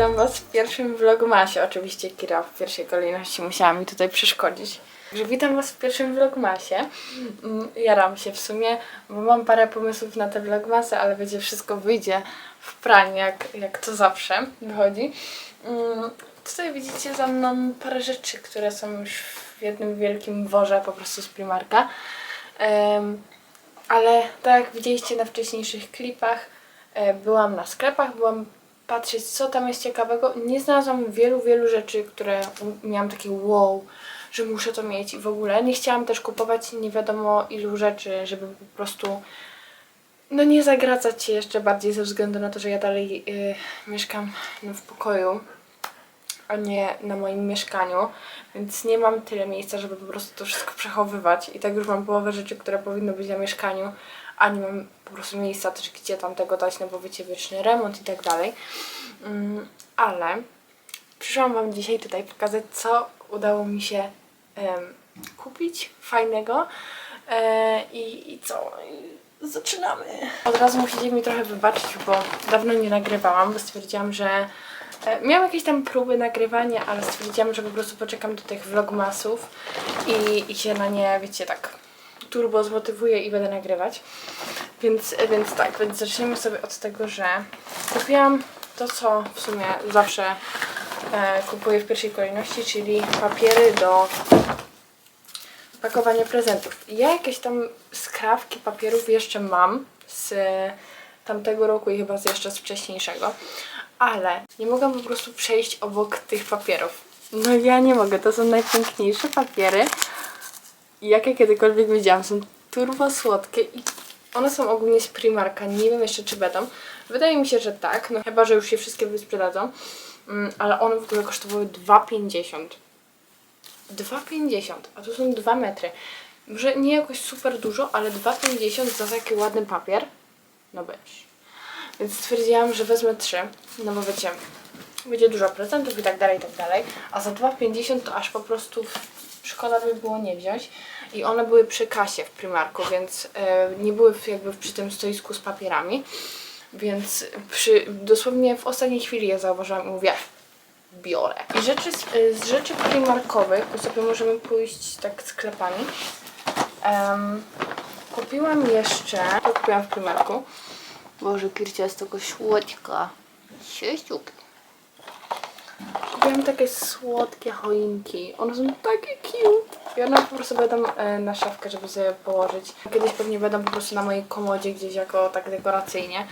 Witam Was w pierwszym vlogmasie. Oczywiście Kira w pierwszej kolejności musiała mi tutaj przeszkodzić. Także witam Was w pierwszym vlogmasie. Mm, Jaram się w sumie, bo mam parę pomysłów na te vlogmasy, ale będzie wszystko wyjdzie w praniu, jak, jak to zawsze wychodzi. Mm, Tutaj widzicie za mną parę rzeczy, które są już w jednym wielkim worze po prostu z Primarka. Ale tak jak widzieliście na wcześniejszych klipach, e, byłam na sklepach, byłam patrzeć, co tam jest ciekawego. Nie znalazłam wielu, wielu rzeczy, które miałam takie wow, że muszę to mieć i w ogóle. Nie chciałam też kupować nie wiadomo ilu rzeczy, żeby po prostu no nie zagracać się jeszcze bardziej ze względu na to, że ja dalej y, mieszkam no, w pokoju, a nie na moim mieszkaniu, więc nie mam tyle miejsca, żeby po prostu to wszystko przechowywać. I tak już mam połowę rzeczy, które powinny być na mieszkaniu, a nie mam po prostu miejsca też, gdzie tam tego dać, no bo wiecie, wieczny remont i tak dalej. Mm, ale przyszłam Wam dzisiaj tutaj pokazać, co udało mi się em, kupić fajnego e, i, i co. Zaczynamy. Od razu musicie mi trochę wybaczyć, bo dawno nie nagrywałam, bo stwierdziłam, że e, miałam jakieś tam próby nagrywania, ale stwierdziłam, że po prostu poczekam do tych vlogmasów i, i się na nie, wiecie, tak turbo zmotywuję i będę nagrywać. Więc, więc tak, więc zaczniemy sobie od tego, że kupiłam to, co w sumie zawsze e, kupuję w pierwszej kolejności, czyli papiery do pakowania prezentów. Ja jakieś tam skrawki papierów jeszcze mam z tamtego roku i chyba z jeszcze z wcześniejszego, ale nie mogę po prostu przejść obok tych papierów. No ja nie mogę, to są najpiękniejsze papiery, jakie kiedykolwiek widziałam. Są turbo słodkie i one są ogólnie z Primarka, nie wiem jeszcze czy będą. Wydaje mi się, że tak, no chyba, że już się wszystkie wysprzedadzą. Mm, ale one w ogóle kosztowały 2,50. 2,50, a tu są 2 metry. Może nie jakoś super dużo, ale 2,50 za taki ładny papier. No być. Więc stwierdziłam, że wezmę 3. No bo wiecie, będzie dużo prezentów i tak dalej, i tak dalej. A za 2,50 to aż po prostu szkoda by było nie wziąć. I one były przy kasie w Primarku, więc e, nie były w- jakby przy tym stoisku z papierami. Więc przy, dosłownie w ostatniej chwili je zauważyłam i mówię, biorę. I rzeczy z, y, z rzeczy primarkowych, to sobie możemy pójść tak sklepami. Em, kupiłam jeszcze, to kupiłam w Primarku. Boże, Kircia jest taka słodka. Sieściuk. Kupiłam takie słodkie choinki. One są takie cute. I one po prostu będą e, na szafkę, żeby sobie położyć. Kiedyś pewnie będą po prostu na mojej komodzie gdzieś jako tak dekoracyjnie.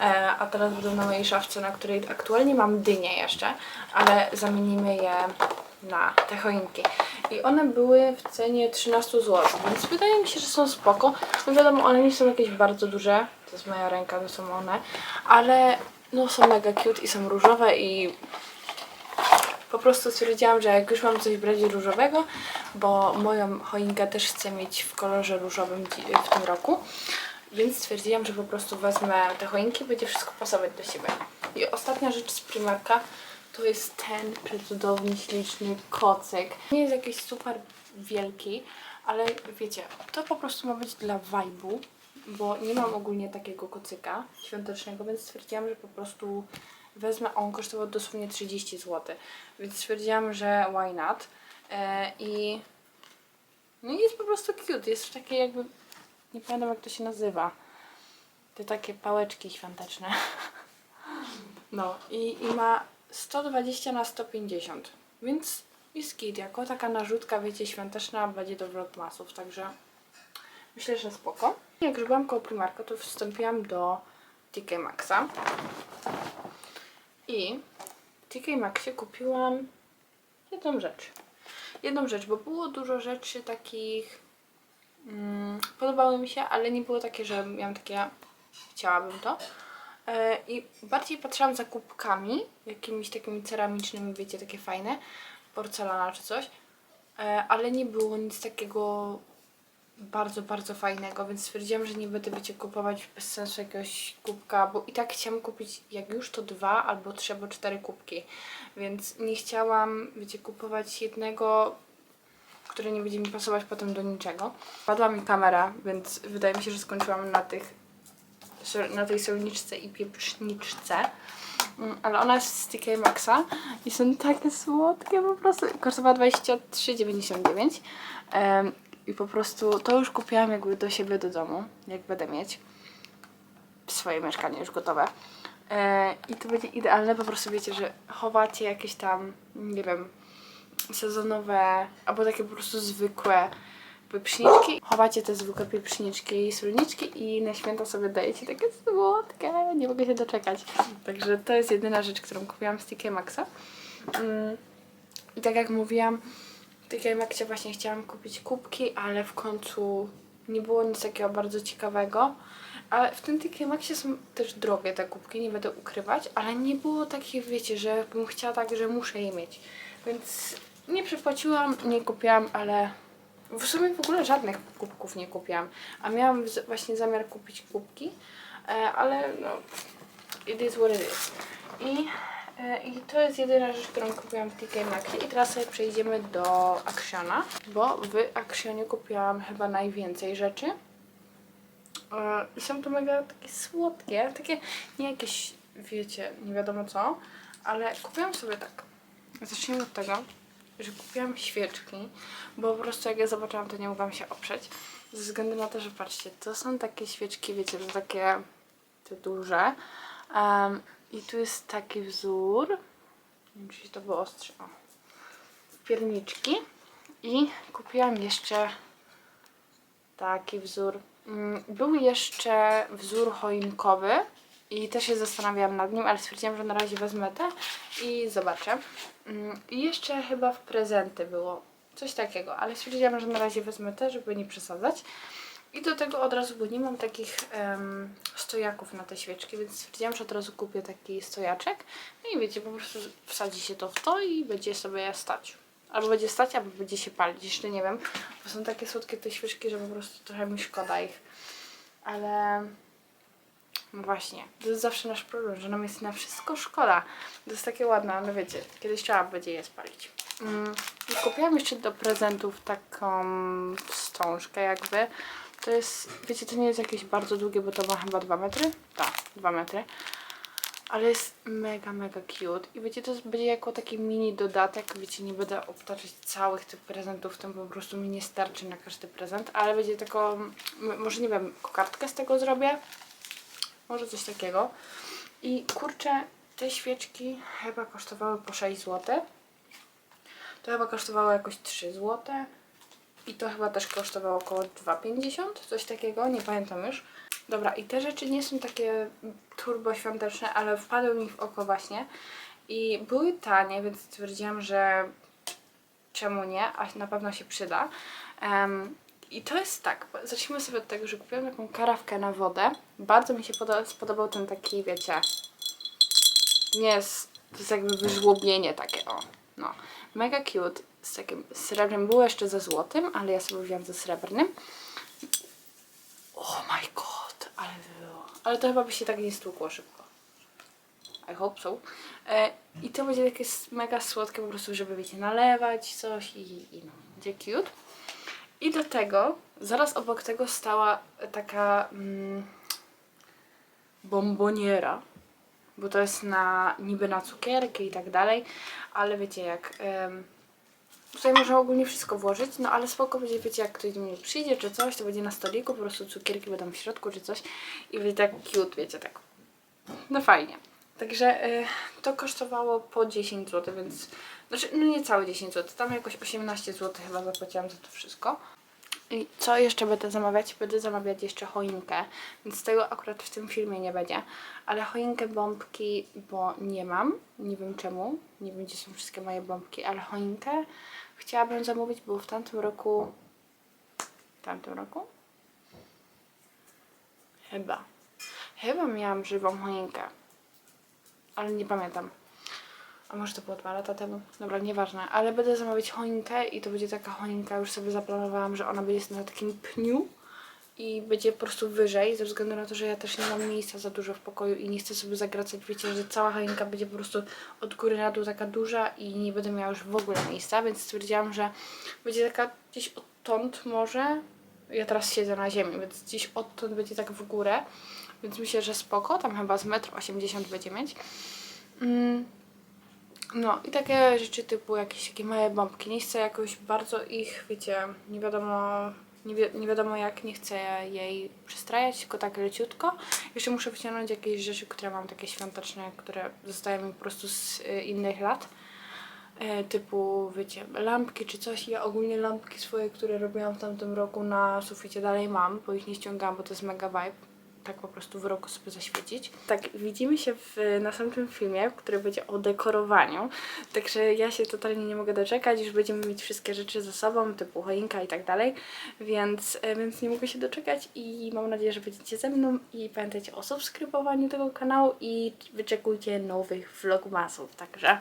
E, a teraz będą na mojej szafce, na której aktualnie mam dynię jeszcze, ale zamienimy je na te choinki. I one były w cenie 13 zł, więc wydaje mi się, że są spoko. No wiadomo, one nie są jakieś bardzo duże, to jest moja ręka, to są one, ale no są mega cute i są różowe i po prostu stwierdziłam, że jak już mam coś bardziej różowego, bo moją choinkę też chcę mieć w kolorze różowym w tym roku, więc stwierdziłam, że po prostu wezmę te choinki, będzie wszystko pasować do siebie. I ostatnia rzecz z Primarka to jest ten przecudowny, śliczny kocyk. Nie jest jakiś super wielki, ale wiecie, to po prostu ma być dla vibe'u, bo nie mam ogólnie takiego kocyka świątecznego, więc stwierdziłam, że po prostu wezmę, on kosztował dosłownie 30 zł, więc stwierdziłam, że why not. E, I no jest po prostu cute, jest w takiej jakby, nie pamiętam jak to się nazywa, te takie pałeczki świąteczne. No i, i ma 120 na 150, więc jest kit, jako taka narzutka, wiecie, świąteczna będzie do vlogmasów, także myślę, że spoko. Jak już byłam koło Primarka, to wstąpiłam do TK Maxa i w TK Maxie kupiłam jedną rzecz. Jedną rzecz, bo było dużo rzeczy takich mm, podobały mi się, ale nie było takie, że miałam takie chciałabym to. E, I bardziej patrzyłam za kubkami, jakimiś takimi ceramicznymi, wiecie, takie fajne, porcelana czy coś, E, ale nie było nic takiego bardzo, bardzo fajnego, więc stwierdziłam, że nie będę, wiecie, kupować bez sensu jakiegoś kubka, bo i tak chciałam kupić, jak już to dwa albo trzy albo cztery kubki, więc nie chciałam, wiecie, kupować jednego, które nie będzie mi pasować potem do niczego. Padła mi kamera, więc wydaje mi się, że skończyłam na tych na tej solniczce i pieprzniczce. Mm, Ale ona jest z TK Maxa i są takie słodkie po prostu. Kosztowała 23,99 Em, i po prostu to już kupiłam jakby do siebie do domu, jak będę mieć swoje mieszkanie już gotowe. E, I to będzie idealne, po prostu wiecie, że chowacie jakieś tam, nie wiem, sezonowe, albo takie po prostu zwykłe pieprzniczki. Chowacie te zwykłe pieprzniczki i słoniczki i na święta sobie dajecie takie słodkie. Nie mogę się doczekać. Także to jest jedyna rzecz, którą kupiłam z TK Maxa. Mm. I tak jak mówiłam, w TK Maxie właśnie chciałam kupić kubki, ale w końcu nie było nic takiego bardzo ciekawego. Ale w tym TK Maxie są też drogie te kubki, nie będę ukrywać, ale nie było takich, wiecie, że bym chciała tak, że muszę je mieć. Więc nie przypłaciłam, nie kupiłam, ale w sumie w ogóle żadnych kubków nie kupiłam. A miałam właśnie zamiar kupić kubki, e, ale no, it is what it is. I, I to jest jedyna rzecz, którą kupiłam w TK Maxie. I teraz sobie przejdziemy do Actiona, bo w Actionie kupiłam chyba najwięcej rzeczy. E, I są to mega takie słodkie, takie nie jakieś, wiecie, nie wiadomo co, ale kupiłam sobie tak. Zacznijmy od tego, że kupiłam świeczki, bo po prostu jak je zobaczyłam, to nie mogłam się oprzeć. Ze względu na to, że patrzcie, to są takie świeczki, wiecie, że takie te duże. Em, I tu jest taki wzór. Nie wiem, czy to było ostrze. O. Pierniczki. I kupiłam jeszcze taki wzór. Mm, Był jeszcze wzór choinkowy i też się zastanawiałam nad nim, ale stwierdziłam, że na razie wezmę te i zobaczę. Mm, I jeszcze chyba w prezenty było coś takiego, ale stwierdziłam, że na razie wezmę te, żeby nie przesadzać. I do tego od razu, bo nie mam takich em, stojaków na te świeczki, więc stwierdziłam, że od razu kupię taki stojaczek. No i wiecie, po prostu wsadzi się to w to i będzie sobie stać. Albo będzie stać, albo będzie się palić, jeszcze nie wiem. Bo są takie słodkie te świeczki, że po prostu trochę mi szkoda ich. Ale no właśnie, to jest zawsze nasz problem, że nam jest na wszystko szkoda. To jest takie ładne, ale wiecie, kiedyś trzeba będzie je spalić. Mm, kupiłam jeszcze do prezentów taką wstążkę jakby. To jest, wiecie, to nie jest jakieś bardzo długie, bo to ma chyba 2 metry. Tak, 2 metry. Ale jest mega, mega cute. I wiecie, to będzie jako taki mini dodatek. Wiecie, nie będę obtaczać całych tych prezentów, tym po prostu mi nie starczy na każdy prezent. Ale będzie taką, może nie wiem, kokardkę z tego zrobię. Może coś takiego. I kurczę, te świeczki chyba kosztowały po 6 zł. To chyba kosztowało jakoś 3 zł. I to chyba też kosztowało około 2,50, coś takiego, nie pamiętam już. Dobra, i te rzeczy nie są takie turbo świąteczne, ale wpadły mi w oko właśnie. I były tanie, więc stwierdziłam, że czemu nie, a na pewno się przyda. Em, I to jest tak, zacznijmy sobie od tego, że kupiłam taką karawkę na wodę. Bardzo mi się spodobał ten taki, wiecie, nie jest, to jest jakby wyżłobienie takie, o, no. Mega cute, z takim srebrem, było jeszcze ze złotym, ale ja sobie wziąłam ze srebrnym. Oh my god, ale było. Ale to chyba by się tak nie stłukło szybko. I hope so. E, I to będzie takie mega słodkie po prostu, żeby wiecie, nalewać coś i, i no, będzie cute. I do tego, zaraz obok tego stała taka mm, bomboniera, bo to jest na niby na cukierki i tak dalej, ale wiecie jak... em, Tutaj można ogólnie wszystko włożyć, no ale spoko będzie, wiecie, jak ktoś do mnie przyjdzie czy coś, to będzie na stoliku, po prostu cukierki będą w środku czy coś i będzie tak cute, wiecie, tak. No fajnie. Także y, to kosztowało po 10 zł, więc, znaczy, no nie całe 10 zł, tam jakoś 18 zł chyba zapłaciłam za to wszystko. I co jeszcze będę zamawiać? Będę zamawiać jeszcze choinkę, więc tego akurat w tym filmie nie będzie. Ale choinkę, bombki, bo nie mam. Nie wiem czemu. Nie wiem, gdzie są wszystkie moje bombki, ale choinkę chciałabym zamówić, bo w tamtym roku... W tamtym roku? Chyba. Chyba miałam żywą choinkę. Ale nie pamiętam. A może to było dwa lata temu? Dobra, nieważne. Ale będę zamawiać choinkę i to będzie taka choinka, już sobie zaplanowałam, że ona będzie na takim pniu i będzie po prostu wyżej, ze względu na to, że ja też nie mam miejsca za dużo w pokoju i nie chcę sobie zagracać, wiecie, że cała choinka będzie po prostu od góry na dół taka duża i nie będę miała już w ogóle miejsca, więc stwierdziłam, że będzie taka gdzieś odtąd może, ja teraz siedzę na ziemi, więc gdzieś odtąd będzie tak w górę, więc myślę, że spoko, tam chyba z 1,80 m będzie mieć. Mm, No i takie rzeczy typu jakieś takie małe bombki. Nie chcę jakoś bardzo ich, wiecie, nie wiadomo, nie, wi- nie wiadomo jak, nie chcę jej przystrajać, tylko tak leciutko. Jeszcze muszę wyciągnąć jakieś rzeczy, które mam takie świąteczne, które zostają mi po prostu z y, innych lat. E, typu, wiecie, lampki czy coś. Ja ogólnie lampki swoje, które robiłam w tamtym roku na suficie dalej mam, bo ich nie ściągałam, bo to jest mega vibe. Tak po prostu w roku sobie zaświecić. Tak, widzimy się w następnym filmie, który będzie o dekorowaniu. Także ja się totalnie nie mogę doczekać, już będziemy mieć wszystkie rzeczy ze sobą, typu choinka i tak dalej. Więc, e, więc nie mogę się doczekać i mam nadzieję, że będziecie ze mną. I pamiętajcie o subskrybowaniu tego kanału i wyczekujcie nowych vlogmasów. Także